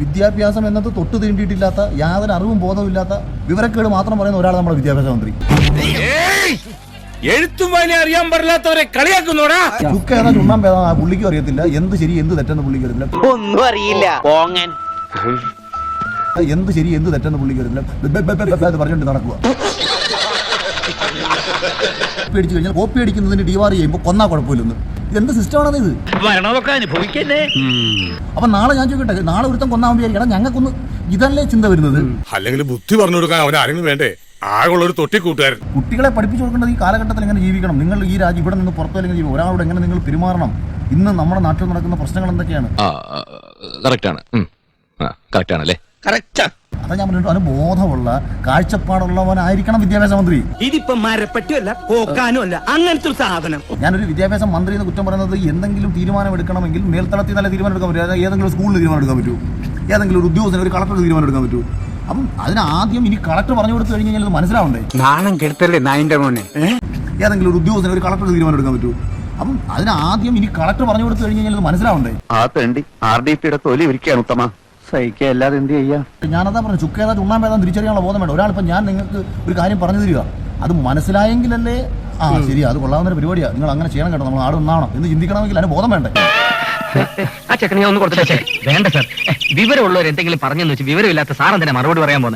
വിദ്യാഭ്യാസം എന്നത് തൊട്ട് തീണ്ടിയിട്ടില്ലാത്ത യാതൊരു അറിവും ബോധവും ഇല്ലാത്ത വിവരക്കേട് മാത്രം പറയുന്ന ഒരാൾ നമ്മുടെ വിദ്യാഭ്യാസ മന്ത്രി. എഴുത്തും അറിയാൻ പറ്റാത്തവരെ കളിയാക്കുന്നോടാ? ചുക്ക ഏതാ ചുണ്ണാൻ പുള്ളിക്കും അറിയത്തില്ല. എന്ത് ശരി എന്ത് തെറ്റെന്ന് പുള്ളിക്ക് അറിയത്തില്ല. ഒന്നും അറിയില്ല. പോങ്ങൻ. എന്ത് ശരി എന്ത് തെറ്റെന്ന് പുള്ളിക്ക് അറിയത്തില്ല. പറഞ്ഞുകൊണ്ട് നടക്കുക. കോപ്പി കഴിഞ്ഞാൽ കോപ്പി അടിക്കുന്നതിന് ഡിവാർ ചെയ്യുമ്പോൾ കൊന്നാ കുഴപ്പമില്ലെന്ന്. ഇതെന്ത് സിസ്റ്റമാണത് ഇത്? വരണമൊക്കെ അനുഭവിക്കന്നെ അപ്പൊ നാളെ ഞാൻ ചോദിക്കട്ടെ നാളെ ഒരുത്തം കൊന്നാൻ വിചാരിക്കണം ഞങ്ങൾക്കൊന്ന് ഇതല്ലേ ചിന്ത വരുന്നത്? അല്ലെങ്കിൽ ബുദ്ധി പറഞ്ഞു കൊടുക്കാൻ അവൻ ആരെങ്കിലും വേണ്ടേ? ആകെയുള്ള ഒരു തൊട്ടി കൂട്ടുകാരൻ കുട്ടികളെ പഠിപ്പിച്ചു കൊടുക്കേണ്ടത് ഈ കാലഘട്ടത്തിൽ എങ്ങനെ ജീവിക്കണം? നിങ്ങൾ ഈ രാജ്യം ഇവിടെ നിന്ന് പുറത്തു അല്ലെങ്കിൽ ജീവിക്കും ഒരാളോട് എങ്ങനെ നിങ്ങൾ പെരുമാറണം? ഇന്ന് നമ്മുടെ നാട്ടിൽ നടക്കുന്ന പ്രശ്നങ്ങൾ എന്തൊക്കെയാണ്? ആ കറക്റ്റാണ് കറക്റ്റാണല്ലേ അതാ ഞാൻ പറഞ്ഞിട്ട് അവന് ബോധമുള്ള കാഴ്ചപ്പാടുള്ളവനായിരിക്കണം വിദ്യാഭ്യാസ മന്ത്രി. ഇതിപ്പോ മരപ്പറ്റിയല്ല പോക്കാനും അങ്ങനത്തെ ഒരു സാധനം. ഞാനൊരു വിദ്യാഭ്യാസ മന്ത്രി എന്ന് കുറ്റം പറയുന്നത് എന്തെങ്കിലും തീരുമാനം എടുക്കണമെങ്കിൽ മേൽത്തളത്തിൽ നല്ല തീരുമാനം എടുക്കാൻ പറ്റും ഏതെങ്കിലും സ്കൂളിൽ തീരുമാനം എടുക്കാൻ പറ്റൂ. ഏതെങ്കിലും ഒരു ഉദ്യോഗസ്ഥന് ഒരു കളക്ടർ തീരുമാനം എടുക്കാൻ പറ്റൂ. അപ്പം അതിന് ആദ്യം ഇനി കളക്ടർ പറഞ്ഞു കൊടുത്തു കഴിഞ്ഞ് കഴിഞ്ഞാൽ മനസ്സിലാവണ്ടേ? നാണം കെടുത്തല്ലേ നായിന്റെ മോനെ? ഏതെങ്കിലും ഒരു ഉദ്യോഗസ്ഥന് ഒരു കളക്ടർ തീരുമാനം എടുക്കാൻ പറ്റൂ. അപ്പം അതിന് ആദ്യം ഇനി കളക്ടർ പറഞ്ഞു കൊടുത്തു കഴിഞ്ഞ് കഴിഞ്ഞാൽ മനസ്സിലാവണ്ടേ? ആ തേണ്ടി ആർ ഡി പിയുടെ തൊലി ഒരിക്കലാണ് ഉത്തമ. സഹിക്കുക അല്ലാതെ എന്ത് ചെയ്യാ? ഞാനതാ പറഞ്ഞു ചുക്കേതാ ചുണ്ണാമ്പേതാ തിരിച്ചറിയാനുള്ള ബോധം വേണ്ട. ഒരാളിപ്പോൾ ഞാൻ നിങ്ങൾക്ക് ഒരു കാര്യം പറഞ്ഞു തരിക. അത് മനസ്സിലായെങ്കിലല്ലേ? ആ ശരി അത് കൊള്ളാവുന്ന ഒരു പരിപാടിയാണ് നിങ്ങൾ അങ്ങനെ ചെയ്യണം കേട്ടോ നമ്മൾ ആട് ഒന്നാണോ എന്ന് ചിന്തിക്കണമെങ്കിൽ അതിന് ബോധം വേണ്ടേ? ആ ചെക്കനെ ഒന്ന് കൊടുത്തിട്ടേ വേണ്ട സാർ വിവരമുള്ളവർ എന്തെങ്കിലും പറഞ്ഞെന്ന് വെച്ച് വിവരമില്ലാത്ത സാറെന്തിനാ മറുപടി പറയാൻ പോകുന്നത്